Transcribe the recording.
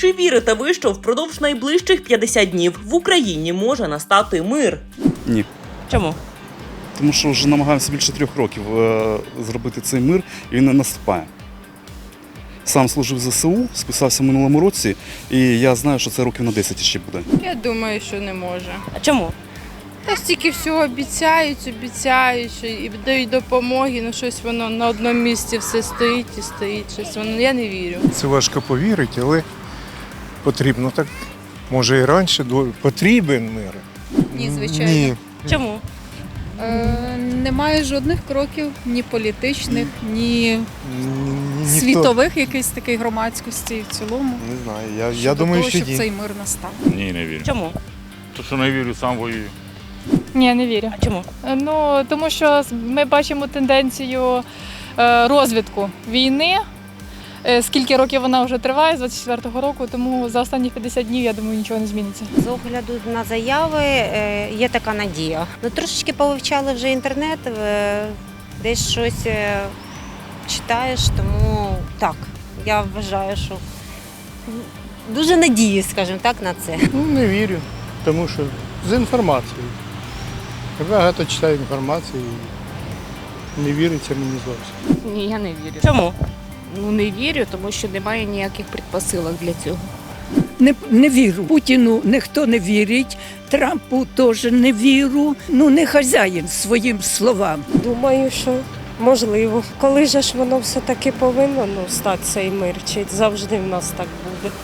Чи вірите ви, що впродовж найближчих 50 днів в Україні може настати мир? Ні. Чому? Тому що вже намагаємося більше трьох років е, зробити цей мир, і він не наступає. Сам служив в ЗСУ, списався в минулому році, і я знаю, що це років на 10 ще буде. Я думаю, що не може. А чому? Та стільки всього обіцяють, обіцяють, що і дають допомоги, ну щось воно на одному місці все стоїть і стоїть. Щось воно я не вірю. Це важко повірити, але потрібно так. Може і раніше потрібен мир. Ні, звичайно. Ні. Чому? Е, немає жодних кроків, ні політичних, ні Ніхто- світових якихось таких громадськості в цілому. Не знаю. Я, я щодо думаю, того, що щоб ні. цей мир настав. Ні, не вірю. Чому? То, що не вірю, сам воюю. Ні, не вірю. А чому? Ну тому що ми бачимо тенденцію е, розвитку війни. Е, Скільки років вона вже триває з 24-го року, тому за останні 50 днів я думаю нічого не зміниться. З огляду на заяви е, є така надія. Ну трошечки повивчали вже інтернет, е, десь щось читаєш, тому так, я вважаю, що дуже надію, скажімо так, на це. Ну, не вірю, тому що з інформацією. Я багато читаю інформації і не віриться мені зовсім. Ні, я не вірю. Чому? Ну не вірю, тому що немає ніяких предпосилок для цього. Не, не віру. Путіну ніхто не вірить, Трампу теж не віру. Ну, не хазяїн своїм словам. Думаю, що можливо. Коли же ж воно все-таки повинно ну, статися і мир? Чи завжди в нас так буде?